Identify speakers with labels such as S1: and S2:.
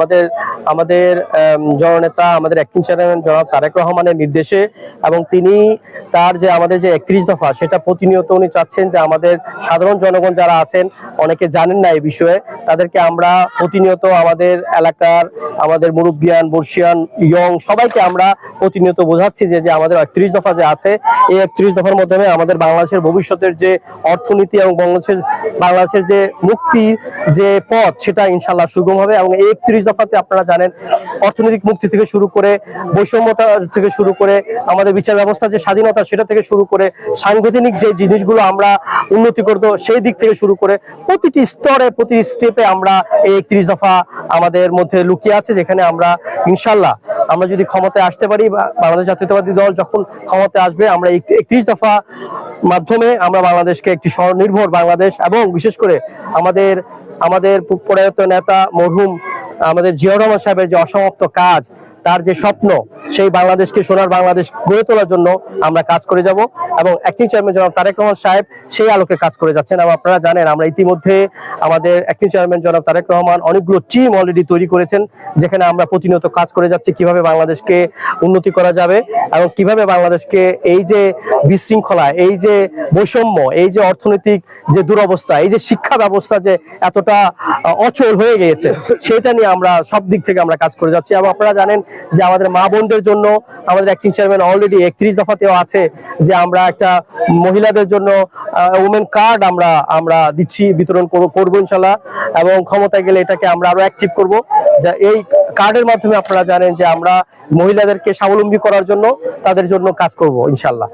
S1: আমাদের আমাদের জননেতা, আমাদের অ্যাক্টিং চেয়ারম্যান জনাব তারেক রহমানের নির্দেশে এবং তিনি তার যে আমাদের যে একত্রিশ দফা সেটা প্রতিনিয়ত উনি চাচ্ছেন যে আমাদের সাধারণ জনগণ যারা আছেন, অনেকে জানেন না এই বিষয়ে, তাদেরকে আমরা প্রতিনিয়ত আমাদের এলাকার, আমাদের মুরব্বিয়ান বর্ষিয়ান ইয়ং সবাইকে আমরা প্রতিনিয়ত বোঝাচ্ছি যে যে আমাদের একত্রিশ দফা যে আছে, এই একত্রিশ দফার মাধ্যমে আমাদের বাংলাদেশের ভবিষ্যতের যে অর্থনীতি এবং বাংলাদেশের বাংলাদেশের যে মুক্তি যে পথ সেটা ইনশাল্লাহ সুগম হবে এবং এই একত্রিশ দফাতে আপনারা জানেন, অর্থনৈতিক মুক্তি থেকে শুরু করে, বৈষম্যতা থেকে শুরু করে, আমাদের বিচার ব্যবস্থা যে স্বাধীনতা সেটা থেকে শুরু করে, সাংবিধানিক যে জিনিসগুলো আমরা উন্নতি করব সেই দিক থেকে শুরু করে, প্রতিটি স্তরে, প্রতিটি স্টেপে আমরা এই একত্রিশ দফা আমাদের মধ্যে লুকিয়ে আছে, যেখানে আমরা ইনশাল্লাহ, আমরা যদি ক্ষমতায় আসতে পারি বাংলাদেশ জাতীয়তাবাদী দল যখন ক্ষমতায় আসবে, আমরা একত্রিশ দফা মাধ্যমে আমরা বাংলাদেশকে একটি স্বনির্ভর বাংলাদেশ এবং বিশেষ করে আমাদের আমাদের প্রয়াত নেতা মরহুম আমাদের জিয়াউর রহমান সাহেবের যে অসমাপ্ত কাজ তার যে স্বপ্ন, সেই বাংলাদেশকে সোনার বাংলাদেশ গড়ে তোলার জন্য আমরা কাজ করে যাব এবং অ্যাক্টিং চেয়ারম্যান জনাব তারেক রহমান সাহেব সেই আলোকে কাজ করে যাচ্ছেন। এবং আপনারা জানেন, আমরা ইতিমধ্যে আমাদের অ্যাক্টিং চেয়ারম্যান জনাব তারেক রহমান অনেকগুলো টিম অলরেডি তৈরি করেছেন, যেখানে আমরা প্রতিনিয়ত কাজ করে যাচ্ছি, কীভাবে বাংলাদেশকে উন্নতি করা যাবে এবং কীভাবে বাংলাদেশকে এই যে বিশৃঙ্খলা, এই যে বৈষম্য, এই যে অর্থনৈতিক যে দুরবস্থা, এই যে শিক্ষা ব্যবস্থা যে এতটা অচল হয়ে গিয়েছে, সেটা নিয়ে আমরা সব দিক থেকে আমরা কাজ করে যাচ্ছি। এবং আপনারা জানেন যে আমাদের মা বোনদের জন্য আমাদের অ্যাক্টিং চেয়ারম্যান অলরেডি একত্রিশ দফাতেও আছে যে আমরা একটা মহিলাদের জন্য উমেন কার্ড আমরা আমরা দিচ্ছি, বিতরণ করব ইনশাল্লাহ। এবং ক্ষমতায় গেলে এটাকে আমরা আরও অ্যাক্টিভ করব। যা এই কার্ডের মাধ্যমে আপনারা জানেন যে আমরা মহিলাদেরকে স্বাবলম্বী করার জন্য তাদের জন্য কাজ করব ইনশাল্লাহ।